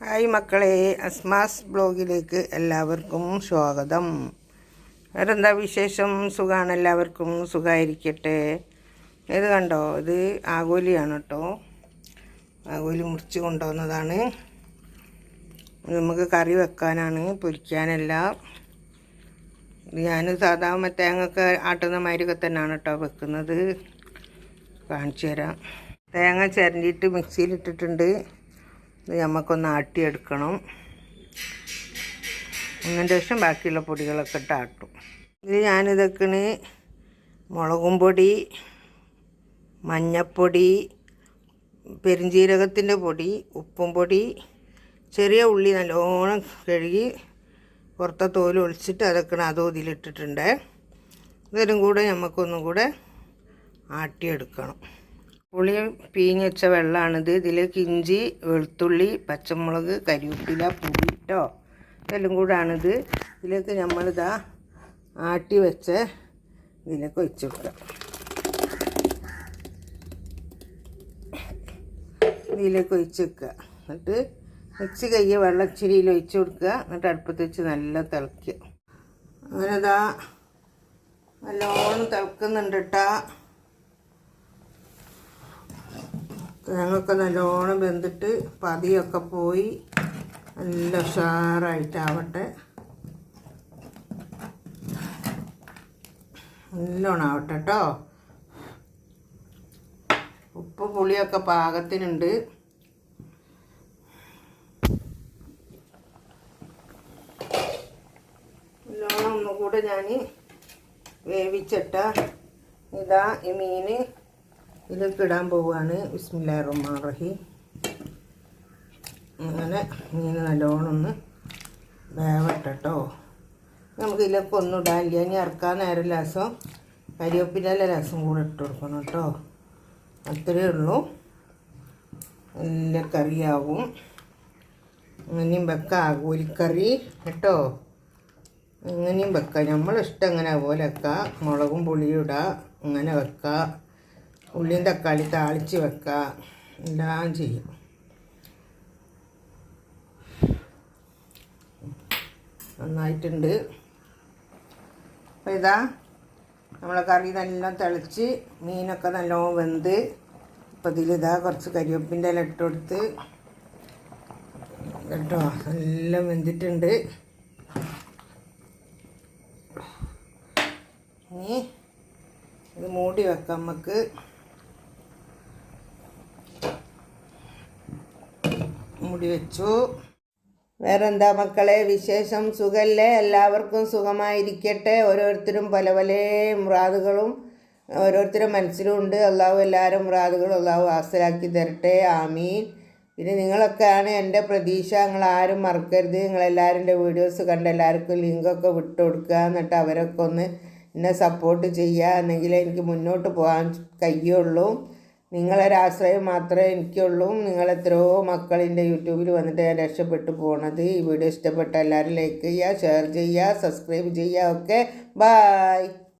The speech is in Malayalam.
ഹായ് മക്കളെ അസ്മാസ് ബ്ലോഗിലേക്ക് എല്ലാവർക്കും സ്വാഗതം. വേറെന്താ വിശേഷം? സുഖമാണ് എല്ലാവർക്കും സുഖമായിരിക്കട്ടെ ഇത് കണ്ടോ? ഇത് ആഗോലിയാണ് കേട്ടോ. ആഗോലി മുറിച്ച് കൊണ്ടുവന്നതാണ്. നമുക്ക് കറി വെക്കാനാണ് പൊരിക്കാനല്ല. ഞാൻ സാധാരണ തേങ്ങയൊക്കെ ആട്ടുന്ന മാതിരിയൊക്കെ തന്നെയാണ് കേട്ടോ വെക്കുന്നത്. കാണിച്ചു തരാം. തേങ്ങ ചിരണ്ടിയിട്ട് മിക്സിയിലിട്ടിട്ടുണ്ട് ഇത് നമുക്കൊന്ന് ആട്ടിയെടുക്കണം. അതിന് ശേഷം ബാക്കിയുള്ള പൊടികളൊക്കെ ഇട്ട് ആട്ടും. ഇത് ഞാനിതൊക്കെയാണ് മുളകും പൊടി മഞ്ഞപ്പൊടി പെരിഞ്ചീരകത്തിന്റെ പൊടി ഉപ്പും പൊടി ചെറിയ ഉള്ളി നല്ലോണം കഴുകി പുറത്തെ തോൽ ഒളിച്ചിട്ട് അതൊക്കെ അതോ ഇതിലിട്ടിട്ടുണ്ട്. ഇതെല്ലാം കൂടെ നമുക്കൊന്നും കൂടെ ആട്ടിയെടുക്കണം. പുളി പീഞ്ഞ് വെച്ച വെള്ളമാണിത് ഇതിലേക്ക് ഇഞ്ചി വെളുത്തുള്ളി പച്ചമുളക് കരിവേപ്പില പുളി കേട്ടോ ഇതെല്ലാം കൂടാണിത്. ഇതിലേക്ക് നമ്മളിതാ ആട്ടി വെച്ച ഇതിലേക്ക് ഒഴിച്ചു കൊടുക്കാം. ഇതിലേക്ക് ഒഴിച്ച് വെക്കുക. എന്നിട്ട് മിക്സി കയ്യ വെള്ളം ഇച്ചിരിയിൽ ഒഴിച്ച് കൊടുക്കുക. എന്നിട്ട് അടുപ്പത്ത് വെച്ച് നല്ല തിളയ്ക്കുക. അങ്ങനെ ഇതാ നല്ലോണം തിളക്കുന്നുണ്ട് കേട്ടാ തേങ്ങയൊക്കെ നല്ലോണം വെന്തിട്ട് പതിയൊക്കെ പോയി നല്ല ഉഷാറായിട്ടാവട്ടെ. നല്ലോണം ആവട്ടെ കേട്ടോ ഉപ്പ് പുളിയൊക്കെ പാകത്തിനുണ്ട്. നല്ലോണം ഒന്നുകൂടെ ഞാൻ വേവിച്ചിട്ട ഇതാ ഈ മീൻ ഇതിലേക്ക് ഇടാൻ പോവുകയാണ് ബിസ്മില്ലാ റഹ്മാൻ റഹീം അങ്ങനെ ഇങ്ങനെ നല്ലോണം ഒന്ന് വേവട്ടോ നമുക്ക് ഇതിലൊക്കെ ഒന്നും ഇടാനില്ല ഇനി ഇറക്കാൻ നേരം രസം കരിവേപ്പിന്റെ രസം കൂടെ ഇട്ട് കൊടുക്കണം കേട്ടോ. അത്രയേ ഉള്ളൂ. നല്ല കറിയാവും. അങ്ങനെയും വെക്കാം. ആകൂലിക്കറി കേട്ടോ. അങ്ങനെയും വെക്കാം. നമ്മളിഷ്ടം അങ്ങനെ പോലെ വെക്കാം മുളകും പുളിയും ഇടാം. അങ്ങനെ വെക്കാം. ഉള്ളിയും തക്കാളി താളിച്ച് വെക്കുക എല്ലാം ചെയ്യും. നന്നായിട്ടുണ്ട്. അപ്പോൾ ഇതാ നമ്മളെ കറി നല്ല തിളച്ച് മീനൊക്കെ നല്ലോണം വെന്ത് അപ്പോൾ ഇതിലിതാ കുറച്ച് കരിവേപ്പിന്റെ ഇല ഇട്ട് കൊടുത്ത് കേട്ടോ നല്ല വെന്തിട്ടുണ്ട്. ഇനി ഇത് മൂടി വെക്കാം നമുക്ക് മൂടി വെച്ചു വേറെന്താ മക്കളെ? വിശേഷം സുഖല്ലേ? എല്ലാവർക്കും സുഖമായിരിക്കട്ടെ. ഓരോരുത്തരും പല പല മുറാദുകളും ഓരോരുത്തരും മനസ്സിലും ഉണ്ട് അള്ളാഹു എല്ലാവരും മുറാദുകളും അള്ളാഹു ഹാസലാക്കി തരട്ടെ. ആമീൻ. പിന്നെ നിങ്ങളൊക്കെയാണ് എന്റെ പ്രതീക്ഷ. നിങ്ങൾ ആരും മറക്കരുത്. നിങ്ങളെല്ലാവരും എന്റെ വീഡിയോസ് കണ്ട് എല്ലാവർക്കും ലിങ്കൊക്കെ വിട്ടു കൊടുക്കുക. എന്നിട്ട് അവരൊക്കെ ഒന്ന് എന്നെ സപ്പോർട്ട് ചെയ്യുക. എന്നെങ്കിലേ എനിക്ക് മുന്നോട്ട് പോകാൻ കഴിയുള്ളൂ നിങ്ങളൊരാശ്രയം മാത്രമേ എനിക്കുള്ളൂ. നിങ്ങൾ എത്രയോ മക്കളിന്റെ യൂട്യൂബിൽ വന്നിട്ട് ഞാൻ രക്ഷപ്പെട്ടു പോണത്. ഈ വീഡിയോ ഇഷ്ടപ്പെട്ട എല്ലാവരും ലൈക്ക് ചെയ്യുക ഷെയർ ചെയ്യുക സബ്സ്ക്രൈബ് ചെയ്യുക. Okay bye